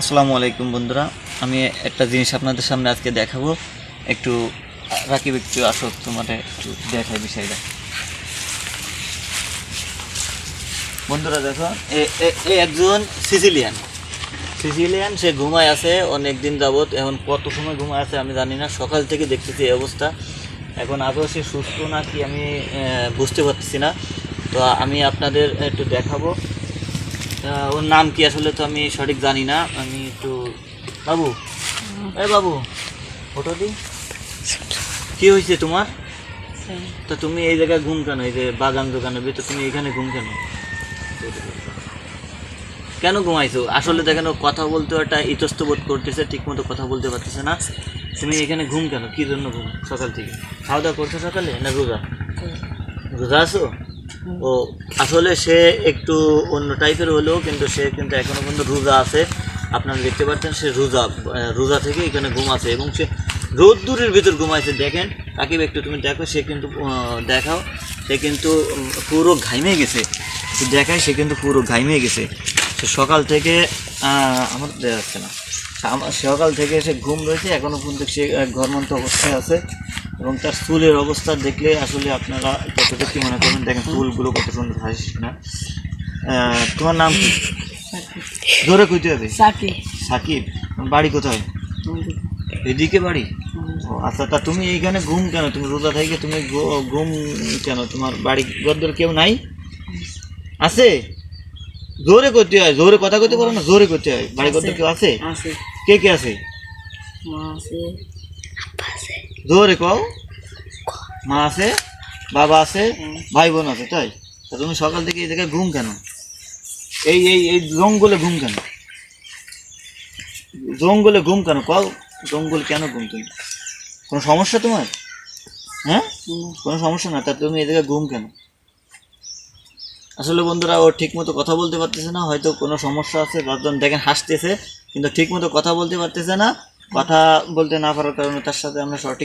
আসসালামু আলাইকুম বন্ধুরা। আমি একটা জিনিস আপনাদের সামনে আজকে দেখাবো। একটু, রাকিব, একটু আসো তোমার একটু দেখাই বিষয়টা। বন্ধুরা দেখো, এ- একজন সিসিলিয়ান সিসিলিয়ান সে ঘুমায় আছে, অনেক দিন যাবৎ, এখন কত সময় ঘুমায় আছে আমি জানি না। সকাল থেকে দেখতেছি এই অবস্থা। এখন আদৌ সে সুস্থ না কি আমি বুঝতে পারতেছি না। তো আমি আপনাদের একটু দেখাবো। ওর নাম কি আসলে তো আমি সঠিক জানি না। আমি একটু বাবু এ বাবু ফটো দি। কি হয়েছে তোমার? তো তুমি এই জায়গায় ঘুম কেন? এই যে বাগান দোকানের ভিতরে তুমি এখানে ঘুম কেন? কেন ঘুমাইছো? আসলে দেখেন ও কথা বলতে একটা ইতস্ত বোধ করতেছে ঠিক মতো কথা বলতে পারতেছে না। তুমি এখানে ঘুম কেন? কি জন্য ঘুম? সকাল থেকে। খাওয়া দাওয়া করছ সকালে না রোজা? রোজা আছো? ও, আসলে সে একটু অন্য টাইপের হলেও কিন্তু সে কিন্তু এখনও পর্যন্ত রোজা আছে। আপনারা দেখতে পাচ্ছেন সে রোজা রোজা থেকে এখানে ঘুমাচ্ছে এবং সে রোদ্দুরের ভিতর ঘুমাইছে। দেখেন তাকে একটু তুমি দেখো, সে কিন্তু দেখাও, সে কিন্তু পুরো ঘাইমে গেছে। দেখায় সে কিন্তু পুরো ঘাইমে গেছে। সে সকাল থেকে আমার দেখা যাচ্ছে না। সকাল থেকে এসে ঘুম রয়েছে এখনও পর্যন্ত সে ঘরমন্ত অবস্থায় আছে এবং তার চুলের অবস্থা দেখলে আসলে আপনারা কতটা কি মনে করবেন? দেখেন চুলগুলো কত সুন্দর হাসিস না তোমার নাম কি? জোরে কইতে হবে। সাকি সাকিব বাড়ি কোথায়? এদিকে বাড়ি? ও আচ্ছা তা তুমি এইখানে ঘুম কেন? তুমি রোজা থেকে তুমি ঘুম কেন? তোমার বাড়ি গদ্দর কেউ নাই। আছে? জোরে করতে হয় জোরে কথা কইতে পারো না জোরে করতে হয়। বাড়ি গদ্দর কেউ আছে? আছে। কে কে আছে? আছে। জোরে কও। মা আছে বাবা আছে ভাই বোন আছে তাই? তা তুমি সকাল থেকে এই জায়গায় ঘুম কেন? এই এই এই জঙ্গলে ঘুম কেন? জঙ্গলে ঘুম কেন? কও জঙ্গল কেন ঘুম তুমি কোনো সমস্যা তোমার? হ্যাঁ? কোনো সমস্যা না? তা তুমি এই জায়গায় ঘুম কেন? আসলে বন্ধুরা, ও ঠিক মতো কথা বলতে পারতেছে না, হয়তো কোনো সমস্যা আছে বাদন দেখেন হাসতেছে, কিন্তু ঠিক মতো কথা বলতে পারতেছে না, কথা বলতে না পারার কারণে তার সাথে আমরা সঠিক